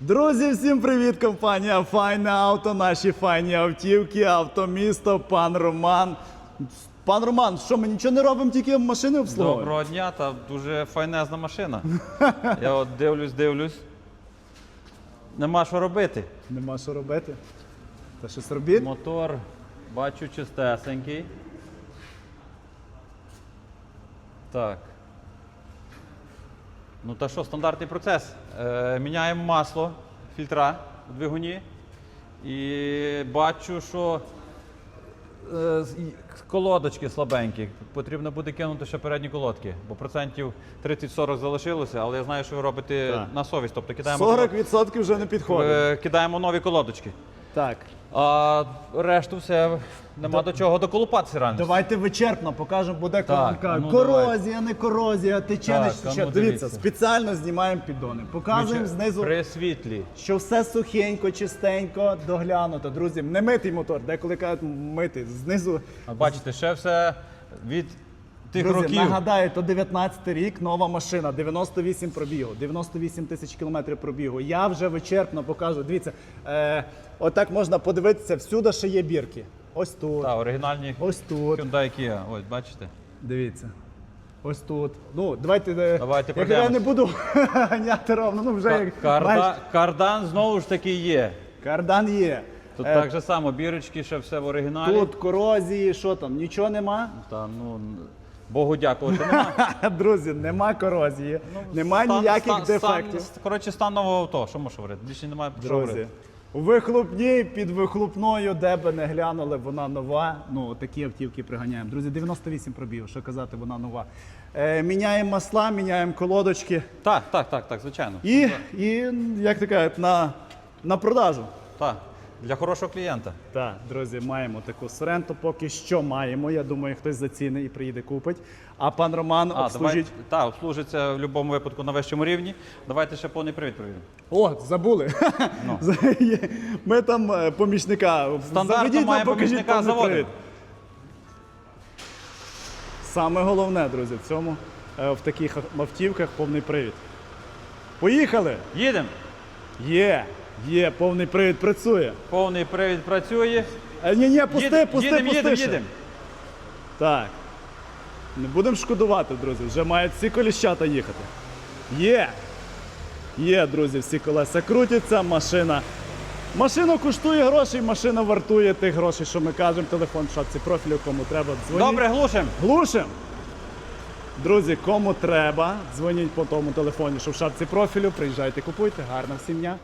Друзі, всім привіт! Компанія Файне Авто, наші файні автівки, автомісто, пан Роман. Пан Роман, що ми нічого не робимо, тільки машини обслуговуємо? Доброго дня, та дуже файнезна машина. Я от дивлюсь, дивлюсь. Нема що робити. Нема що робити. Та щось робіть? Мотор, бачу, чистесенький. Так. Ну та що, стандартний процес. Е, міняємо масло, фільтра у двигуні. І бачу, що е, колодочки слабенькі. Потрібно буде кинути ще передні колодки, бо процентів 30-40 залишилося, але я знаю, що ви робите Так. на совість. Тобто кидаємо, 40% вже не підходить. е, кидаємо нові колодочки. Так. А решту все нема до чого доколупатися реально. Давайте вичерпно покажемо, буде Так, а ну корозія, не корозія, тече, не Так, а тече. ну Дивіться, дивіться. спеціально знімаємо піддони. Показуємо знизу. При світлі. Що все сухенько, чистенько, доглянуто. Друзі, не митий мотор, деколи кажуть митий. Знизу А Бачите, ще все від тих Друзі, років. нагадаю, то 19 рік, нова машина, 98 пробігу, 98 тисяч кілометрів пробігу. Я вже вичерпно покажу. Дивіться, е, отак можна подивитися, всюди ще є бірки. Ось тут, Та, оригінальні ось тут. Hyundai Kia. Ось, бачите? Дивіться. Ось тут. Ну, давайте. е, Давайте як я пройдемось. не буду ганяти ровно, ну вже Ка- як Карда... бачите, Кардан знову ж таки є. кардан є. Тут Е, так же само, бірочки, ще все в оригіналі. Тут корозії, що там, нічого нема. Та, ну, н- Богу дякувати, нема. Друзі, нема корозії, нема Стан- ніяких стан- дефектів. Стан, коротше, стан нового авто. Що можу говорити? Більше немає про що Друзі, говорити. у вихлопній під вихлопною, де би не глянули, вона нова. Ну, такі автівки приганяємо. Друзі, 98 пробів, що казати, вона нова. Е, міняємо масла, міняємо колодочки. Так, так, так, так, звичайно. І, і як то кажуть, на, на продажу. Так, для хорошого клієнта. Так, друзі, маємо таку Соренто, поки що маємо. Я думаю, хтось заціни і приїде купить. А пан Роман А, обслужить. давай, та, обслужиться в будь-якому випадку на вищому рівні. Давайте ще повний привід перевіримо. О, забули. Ну. Ми там е, помічника. Стандартно Заведіть нам, маємо покажіть помічника повний заводимо. привід. Саме головне, друзі, в цьому е, в таких автівках повний привід. Поїхали! Їдемо. Є, є, повний привід працює. Повний привід працює. Е, ні, ні, пусти, Їдем, пусти, їдем, пусти. їдем, ще. їдем. Так. Не будемо шкодувати, друзі. Вже мають всі коліщата їхати. Є. Є, друзі, всі колеса крутяться, машина. Машина коштує грошей, машина вартує тих грошей, що ми кажемо. Телефон в шапці профілю, кому треба, дзвоніть. Добре, глушим. Глушим. Друзі, кому треба, дзвоніть по тому телефоні, що в шапці профілю. Приїжджайте, купуйте. Гарна всім дня.